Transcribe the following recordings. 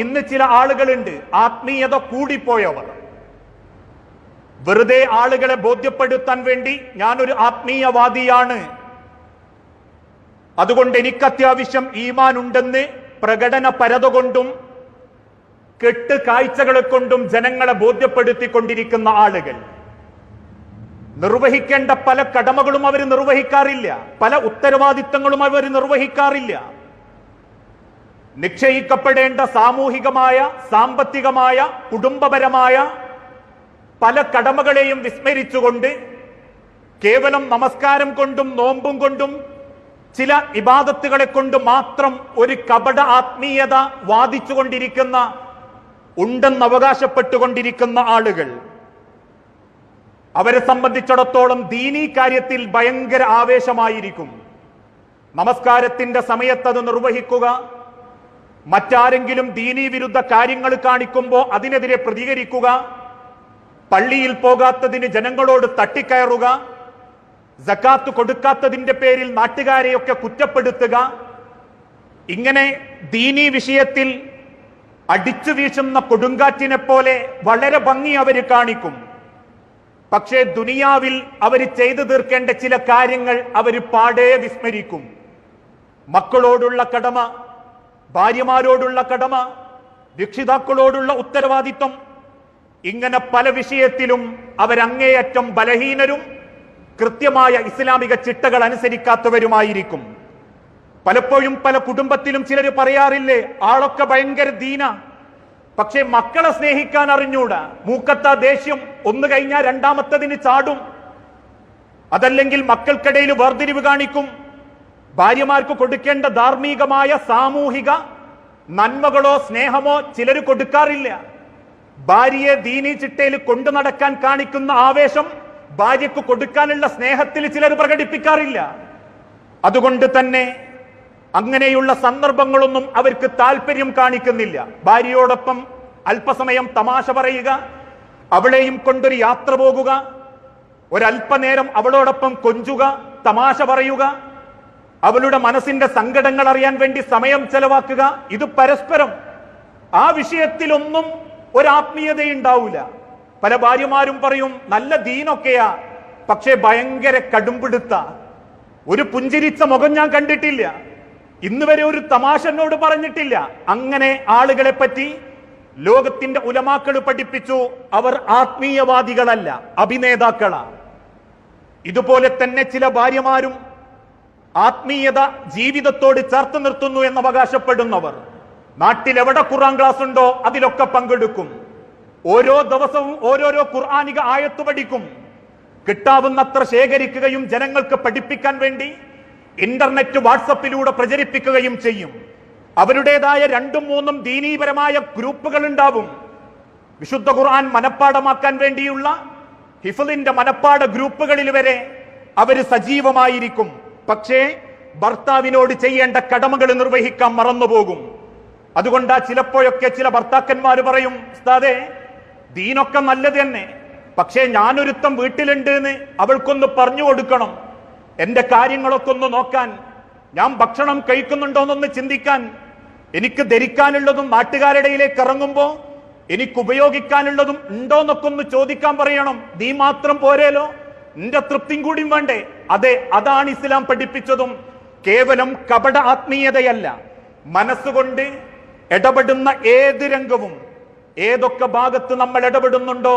ഇന്ന് ചില ആളുകളുണ്ട് ആത്മീയത കൂടിപ്പോയവർ. വെറുതെ ആളുകളെ ബോധ്യപ്പെടുത്താൻ വേണ്ടി ഞാനൊരു ആത്മീയവാദിയാണ്. അതുകൊണ്ട് എനിക്ക് അത്യാവശ്യം ഈമാൻ ഉണ്ടെന്ന് പ്രകടന പരത കൊണ്ടും കെട്ട് കാഴ്ചകളെ കൊണ്ടും ജനങ്ങളെ ബോധ്യപ്പെടുത്തിക്കൊണ്ടിരിക്കുന്ന ആളുകൾ. നിർവഹിക്കേണ്ട പല കടമകളും അവർ നിർവഹിക്കാറില്ല. പല ഉത്തരവാദിത്തങ്ങളും അവർ നിർവഹിക്കാറില്ല. നിശ്ചയിക്കപ്പെടേണ്ട സാമൂഹികമായ സാമ്പത്തികമായ കുടുംബപരമായ പല കടമകളെയും വിസ്മരിച്ചുകൊണ്ട് കേവലം നമസ്കാരം കൊണ്ടും നോമ്പും കൊണ്ടും ചില ഇബാദത്തുകളെ കൊണ്ട് മാത്രം ഒരു കപട ആത്മീയത വാദിച്ചുകൊണ്ടിരിക്കുന്ന ഉണ്ടെന്ന് അവകാശപ്പെട്ടുകൊണ്ടിരിക്കുന്ന ആളുകൾ. അവരെ സംബന്ധിച്ചിടത്തോളം ദീനീ കാര്യത്തിൽ ഭയങ്കര ആവേശമായിരിക്കും. നമസ്കാരത്തിന്റെ സമയത്ത് അത് നിർവഹിക്കുക മറ്റാരെങ്കിലും ദീനീ വിരുദ്ധ കാര്യങ്ങൾ കാണിക്കുമ്പോൾ അതിനെതിരെ പ്രതികരിക്കുക പള്ളിയിൽ പോകാത്തതിന് ജനങ്ങളോട് തട്ടിക്കയറുക ജക്കാത്ത് കൊടുക്കാത്തതിന്റെ പേരിൽ നാട്ടുകാരെയൊക്കെ കുറ്റപ്പെടുത്തുക ഇങ്ങനെ ദീനീ വിഷയത്തിൽ അടിച്ചു വീശുന്ന കൊടുങ്കാറ്റിനെ പോലെ വളരെ ഭംഗി അവർ കാണിക്കും. പക്ഷേ ദുനിയാവിൽ അവർ ചെയ്തു തീർക്കേണ്ട ചില കാര്യങ്ങൾ അവർ പാടേ വിസ്മരിക്കും. മക്കളോടുള്ള കടമ ഭാര്യമാരോടുള്ള കടമ രക്ഷിതാക്കളോടുള്ള ഉത്തരവാദിത്വം ഇങ്ങനെ പല വിഷയത്തിലും അവരങ്ങേയറ്റം ബലഹീനരും കൃത്യമായ ഇസ്ലാമിക ചിട്ടകൾ അനുസരിക്കാത്തവരുമായിരിക്കും. പലപ്പോഴും പല കുടുംബത്തിലും ചിലർ പറയാറില്ലേ ആളൊക്കെ ഭയങ്കര ദീന. പക്ഷെ മക്കളെ സ്നേഹിക്കാൻ അറിഞ്ഞൂടാ. മൂക്കത്ത ദേഷ്യം ഒന്ന് കഴിഞ്ഞാൽ രണ്ടാമത്തതിന് ചാടും. അതല്ലെങ്കിൽ മക്കൾക്കിടയിൽ വേർതിരിവ് കാണിക്കും. ഭാര്യമാർക്ക് കൊടുക്കേണ്ട ധാർമ്മികമായ സാമൂഹിക നന്മകളോ സ്നേഹമോ ചിലർ കൊടുക്കാറില്ല. ഭാര്യയെ ദീനി ചിട്ടയിൽ കൊണ്ടു നടക്കാൻ കാണിക്കുന്ന ആവേശം ഭാര്യക്ക് കൊടുക്കാനുള്ള സ്നേഹത്തിൽ ചിലർ പ്രകടിപ്പിക്കാറില്ല. അതുകൊണ്ട് തന്നെ അങ്ങനെയുള്ള സന്ദർഭങ്ങളൊന്നും അവർക്ക് താല്പര്യം കാണിക്കുന്നില്ല. ഭാര്യയോടൊപ്പം അല്പസമയം തമാശ പറയുക അവളെയും കൊണ്ടൊരു യാത്ര പോകുക ഒരല്പനേരം അവളോടൊപ്പം കൊഞ്ചുക തമാശ പറയുക അവളുടെ മനസ്സിന്റെ സങ്കടങ്ങൾ അറിയാൻ വേണ്ടി സമയം ചെലവാക്കുക ഇത് പരസ്പരം. ആ വിഷയത്തിലൊന്നും ഒരാത്മീയതയുണ്ടാവില്ല പല ഭാര്യമാരും പറയും നല്ല ദീനൊക്കെയാ പക്ഷേ ഭയങ്കര കടുംപിടുത്ത. ഒരു പുഞ്ചിരിച്ച മുഖം ഞാൻ കണ്ടിട്ടില്ല. ഇന്ന് വരെ ഒരു തമാശ എന്നോട് പറഞ്ഞിട്ടില്ല. അങ്ങനെ ആളുകളെ പറ്റി ലോകത്തിന്റെ ഉലമാക്കൾ പഠിപ്പിച്ചു അവർ ആത്മീയവാദികളല്ല അഭിനേതാക്കളാണ് ഇതുപോലെ തന്നെ ചില ഭാര്യമാരും ആത്മീയത ജീവിതത്തോട് ചേർത്ത് നിർത്തുന്നു എന്ന് അവകാശപ്പെടുന്നവർ നാട്ടിലെവിടെ ഖുർആൻ ക്ലാസ് ഉണ്ടോ അതിലൊക്കെ പങ്കെടുക്കും. ഓരോ ദിവസവും ഓരോരോ ഖുർആാനിക ആയത്ത് പഠിക്കും. കിട്ടാവുന്നത്ര ശേഖരിക്കുകയും ജനങ്ങൾക്ക് പഠിപ്പിക്കാൻ വേണ്ടി ഇന്റർനെറ്റ് വാട്സപ്പിലൂടെ പ്രചരിപ്പിക്കുകയും ചെയ്യും. അവരുടേതായ രണ്ടും മൂന്നും ദീനീപരമായ ഗ്രൂപ്പുകൾ ഉണ്ടാവും വിശുദ്ധ ഖുർആൻ മനപ്പാടമാക്കാൻ വേണ്ടിയുള്ള ഹിഫലിന്റെ മനപ്പാട ഗ്രൂപ്പുകളിൽ വരെ അവർ സജീവമായിരിക്കും. പക്ഷേ ഭർത്താവിനോട് ചെയ്യേണ്ട കടമകൾ നിർവഹിക്കാൻ മറന്നുപോകും. അതുകൊണ്ടാ ചിലപ്പോഴൊക്കെ ചില ഭർത്താക്കന്മാർ പറയും ഉസ്താദേ ദീനൊക്കെ നല്ലത് തന്നെ. പക്ഷേ ഞാനൊരുത്തം വീട്ടിലുണ്ട് എന്ന് അവൾക്കൊന്ന് പറഞ്ഞു കൊടുക്കണം. എന്റെ കാര്യങ്ങളൊക്കെ ഒന്ന് നോക്കാൻ. ഞാൻ ഭക്ഷണം കഴിക്കുന്നുണ്ടോന്നൊന്ന് ചിന്തിക്കാൻ. എനിക്ക് ധരിക്കാനുള്ളതും നാട്ടുകാരുടെയിലേക്ക് ഇറങ്ങുമ്പോ എനിക്ക് ഉപയോഗിക്കാനുള്ളതും ഉണ്ടോന്നൊക്കെ ഒന്ന് ചോദിക്കാൻ പറയണം. നീ മാത്രം പോരേലോ? നിന്റെ തൃപ്തിയും കൂടിയും വേണ്ടേ? അതെ അതാണ് ഇസ്ലാം പഠിപ്പിച്ചതും. കേവലം കപട ആത്മീയതയല്ല. മനസ്സുകൊണ്ട് ഇടപെടുന്ന ഏത് രംഗവും ഏതൊക്കെ ഭാഗത്ത് നമ്മൾ ഇടപെടുന്നുണ്ടോ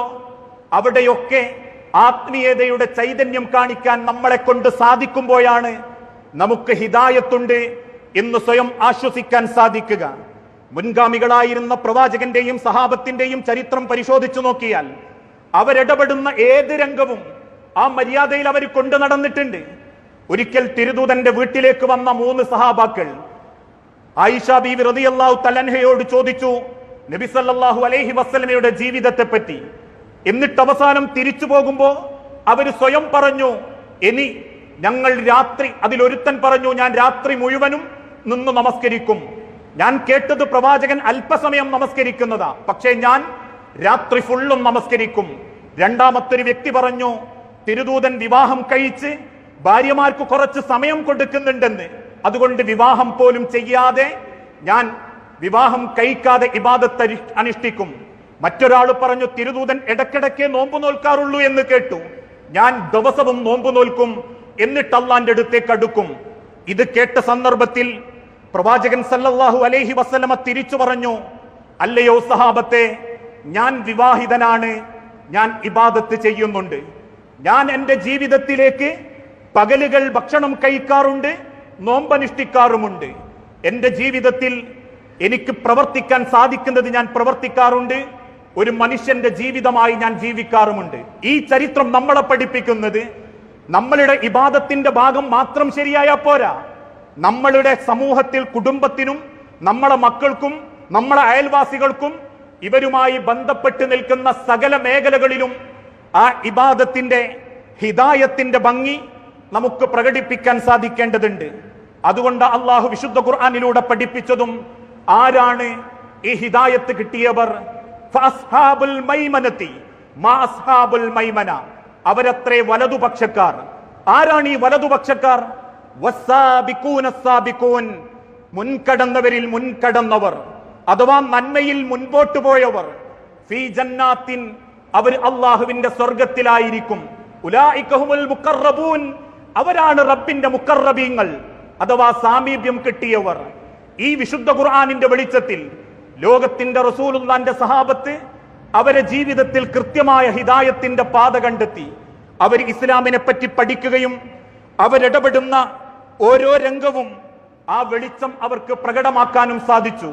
അവിടെയൊക്കെ ആത്മീയതയുടെ ചൈതന്യം കാണിക്കാൻ നമ്മളെ കൊണ്ട് സാധിക്കുമ്പോഴാണ് നമുക്ക് ഹിതായത്തുണ്ട് എന്ന് സ്വയം ആശ്വസിക്കാൻ സാധിക്കുക. മുൻഗാമികളായിരുന്ന പ്രവാചകന്റെയും സഹാബത്തിന്റെയും ചരിത്രം പരിശോധിച്ചു നോക്കിയാൽ അവരിടപെടുന്ന ഏത് രംഗവും ആ മര്യാദയിൽ അവർ കൊണ്ടു നടന്നിട്ടുണ്ട്. ഒരിക്കൽ തിരുദൂതന്റെ വീട്ടിലേക്ക് വന്ന മൂന്ന് സഹാബാക്കൾ ആയിഷ ബീവി റളിയല്ലാഹു തലൻഹയോട് ചോദിച്ചു നബി സല്ലല്ലാഹു അലൈഹി വസല്ലമയുടെ ജീവിതത്തെ പറ്റി എന്നിട്ട് അവസാനം തിരിച്ചു പോകുമ്പോ അവർ സ്വയം പറഞ്ഞു ഇനി ഞങ്ങൾ രാത്രി അതിലൊരുത്തൻ പറഞ്ഞു ഞാൻ രാത്രി മുഴുവനും നിന്ന് നമസ്കരിക്കും. ഞാൻ കേട്ടത് പ്രവാചകൻ അല്പസമയം നമസ്കരിക്കുന്നതാ. പക്ഷേ ഞാൻ രാത്രി ഫുള്ളും നമസ്കരിക്കും. രണ്ടാമത്തൊരു വ്യക്തി പറഞ്ഞു തിരുദൂതൻ വിവാഹം കഴിച്ച് ഭാര്യമാർക്ക് കുറച്ച് സമയം കൊടുക്കുന്നുണ്ടെന്ന്. അതുകൊണ്ട് വിവാഹം പോലും ചെയ്യാതെ ഞാൻ വിവാഹം കഴിക്കാതെ ഇബാദത്ത് അനുഷ്ഠിക്കും. മറ്റൊരാൾ പറഞ്ഞു തിരുദൂതൻ ഇടക്കിടക്കേ നോമ്പ് നോൽക്കാറുള്ളൂ എന്ന് കേട്ടു. ഞാൻ ദിവസവും നോമ്പ് നോൽക്കും എന്നിട്ട് അള്ളാന്റെ അടുത്തേക്ക് അടുക്കും. ഇത് കേട്ട സന്ദർഭത്തിൽ പ്രവാചകൻ സല്ലല്ലാഹു അലൈഹി വസ്ലമ തിരിച്ചു പറഞ്ഞു അല്ലയോ സഹാബത്തെ ഞാൻ വിവാഹിതനാണ്. ഞാൻ ഇബാദത്ത് ചെയ്യുന്നുണ്ട്. ഞാൻ എന്റെ ജീവിതത്തിലേക്ക് പകലുകൾ ഭക്ഷണം കഴിക്കാറുണ്ട് നോമ്പനുഷ്ഠിക്കാറുമുണ്ട്. എന്റെ ജീവിതത്തിൽ എനിക്ക് പ്രവർത്തിക്കാൻ സാധിക്കുന്നത് ഞാൻ പ്രവർത്തിക്കാറുണ്ട് ഒരു മനുഷ്യന്റെ ജീവിതമായി ഞാൻ ജീവിക്കാറുമുണ്ട്. ഈ ചരിത്രം നമ്മളെ പഠിപ്പിക്കുന്നത് നമ്മളുടെ ഇബാദത്തിന്റെ ഭാഗം മാത്രം ശരിയായാൽ പോരാ. നമ്മളുടെ സമൂഹത്തിൽ കുടുംബത്തിനും നമ്മളെ മക്കൾക്കും നമ്മളെ അയൽവാസികൾക്കും ഇവരുമായി ബന്ധപ്പെട്ട് നിൽക്കുന്ന സകല മേഖലകളിലും ആ ഇബാദത്തിന്റെ ഹിദായത്തിന്റെ ഭംഗി നമുക്ക് പ്രകടിപ്പിക്കാൻ സാധിക്കേണ്ടതുണ്ട്. അതുകൊണ്ട് അള്ളാഹു വിശുദ്ധ ഖുർആാനിലൂടെ പഠിപ്പിച്ചതും ആരാണ് ഈ ഹിദായത്ത് കിട്ടിയവർ? അവരത്രേ വലതുപക്ഷക്കാർ. ആരാണ് ഈ വലതുപക്ഷക്കാർ? മുൻകടന്നവരിൽ മുൻകടന്നവർ. അഥവാ നന്മയിൽ മുൻപോട്ട് പോയവർ. ഫീ ജന്നാത്തിൻ അവർ അള്ളാഹുവിന്റെ സ്വർഗത്തിലായിരിക്കും. അവരാണ് റബ്ബിന്റെ മുക്കറബീങ്ങൾ അഥവാ സാമീപ്യം കിട്ടിയവർ. ഈ വിശുദ്ധ ഖുർആാനിന്റെ വെളിച്ചത്തിൽ ലോകത്തിന്റെ റസൂലുള്ളാന്റെ സഹാബത്ത് അവരെ ജീവിതത്തിൽ കൃത്യമായ ഹിദായത്തിന്റെ പാത കണ്ടെത്തി. അവർ ഇസ്ലാമിനെ പറ്റി പഠിക്കുകയും അവരിടപെടുന്ന ഓരോ രംഗവും ആ വെളിച്ചം അവർക്ക് പ്രകടമാക്കാനും സാധിച്ചു.